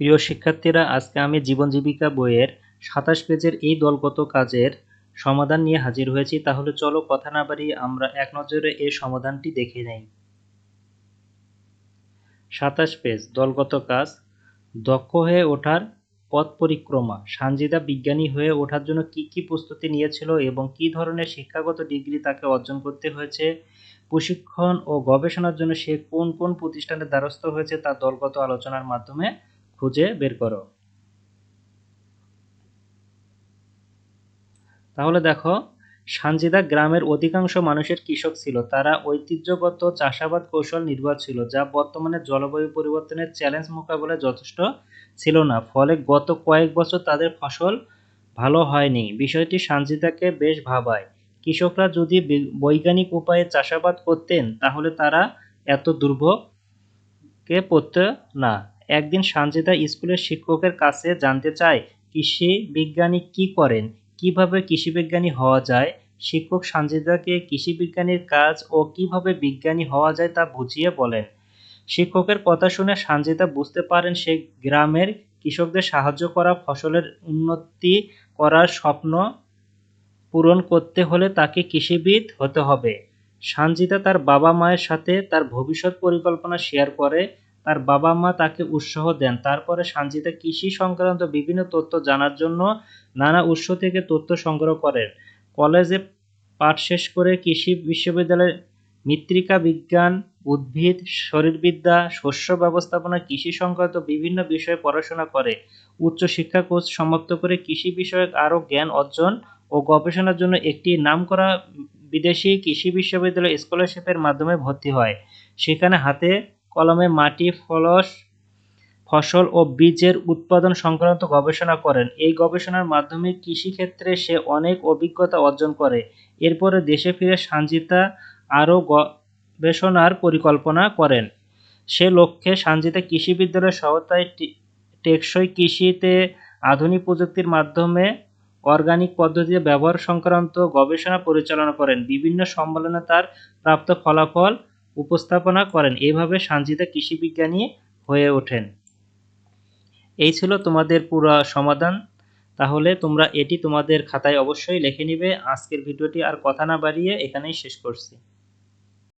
প্রিয় শিক্ষার্থীরা, আজকে আমি জীবন জীবিকা বইয়ের সাতাশ পেজের এই দলগত কাজের সমাধান নিয়ে হাজির হয়েছি। তাহলে চলো কথা না বাড়িয়ে আমরা এক নজরে এই সমাধানটি দেখে নেই। সাতাশ পেজ, দলগত কাজ। দক্ষ হয়ে ওঠার পথ পরিক্রমা। সানজিদা বিজ্ঞানী হয়ে ওঠার জন্য কি কি প্রস্তুতি নিয়েছিল এবং কি ধরনের শিক্ষাগত ডিগ্রি তাকে অর্জন করতে হয়েছে, প্রশিক্ষণ ও গবেষণার জন্য সে কোন কোন প্রতিষ্ঠানের দ্বারস্থ হয়েছে তা দলগত আলোচনার মাধ্যমে খুঁজে বের করো। তাহলে দেখো, সানজিদা গ্রামের অধিকাংশ মানুষের কৃষক ছিল। তারা ঐতিহ্যগত চাষাবাদ কৌশল নির্ভর ছিল, যা বর্তমানে জলবায়ু পরিবর্তনের চ্যালেঞ্জ মোকাবেলায় যথেষ্ট ছিল না। ফলে গত কয়েক বছর তাদের ফসল ভালো হয়নি। বিষয়টি সানজিদাকে বেশ ভাবায়। কৃষকরা যদি বৈজ্ঞানিক উপায়ে চাষাবাদ করতেন, তাহলে তারা এত দুর্ভোগে পড়ত না। একদিন সানজিদা স্কুলের শিক্ষকের কাছে জানতে চায়, কৃষি বিজ্ঞানী কি করেন? কীভাবে কৃষি বিজ্ঞানী হওয়া যায়? শিক্ষক সানজিদাকে কৃষি বিজ্ঞানীর কাজ ও কীভাবে বিজ্ঞানী হওয়া যায় তা বুঝিয়ে বলেন। শিক্ষকের কথা শুনে সানজিদা বুঝতে পারেন সে গ্রামের কৃষকদের সাহায্য করা, ফসলের উন্নতি করার স্বপ্ন পূরণ করতে হলে তাকে কৃষিবিদ হতে হবে। সানজিদা তার বাবা মায়ের সাথে তার ভবিষ্যৎ পরিকল্পনা শেয়ার করে তার বাবা মা তাকে উৎসাহ দেন। তারপরে সানজিদা কৃষি সংক্রান্ত বিভিন্ন তথ্য জানার জন্য নানা উৎস থেকে তথ্য সংগ্রহ করেন। কলেজে পাঠ শেষ করে কৃষি বিশ্ববিদ্যালয়ের মৃত্তিকা বিজ্ঞান, উদ্ভিদ, শরীরবিদ্যা, শস্য ব্যবস্থাপনা, কৃষি সংক্রান্ত বিভিন্ন বিষয়ে পড়াশোনা করে। উচ্চ শিক্ষা কোর্স সমাপ্ত করে কৃষি বিষয়ক আরও জ্ঞান অর্জন ও গবেষণার জন্য একটি নামকরা বিদেশি কৃষি বিশ্ববিদ্যালয় স্কলারশিপের মাধ্যমে ভর্তি হয়। সেখানে হাতে কলমে মাটি, ফলস, ফসল ও বীজের উৎপাদন সংক্রান্ত গবেষণা করেন। এই গবেষণার মাধ্যমে কৃষিক্ষেত্রে সে অনেক অভিজ্ঞতা অর্জন করে। এরপরে দেশে ফিরে সানজিতা আরও গবেষণার পরিকল্পনা করেন। সে লক্ষ্যে সানজিতা কৃষি বিদ্যালয়ের সহায়তায় টেকসই কৃষিতে আধুনিক প্রযুক্তির মাধ্যমে অর্গানিক পদ্ধতিতে ব্যবহার সংক্রান্ত গবেষণা পরিচালনা করেন। বিভিন্ন সম্মেলনে তার প্রাপ্ত ফলাফল উপস্থাপনা করেন। এভাবে সানজিদা কৃষিবিজ্ঞানী হয়ে ওঠেন। এই ছিল তোমাদের পুরো সমাধান। তাহলে তোমরা এটি তোমাদের খাতায় অবশ্যই লিখে নিবে। আজকের ভিডিওটি আর কথা না বাড়িয়ে এখানেই শেষ করছি।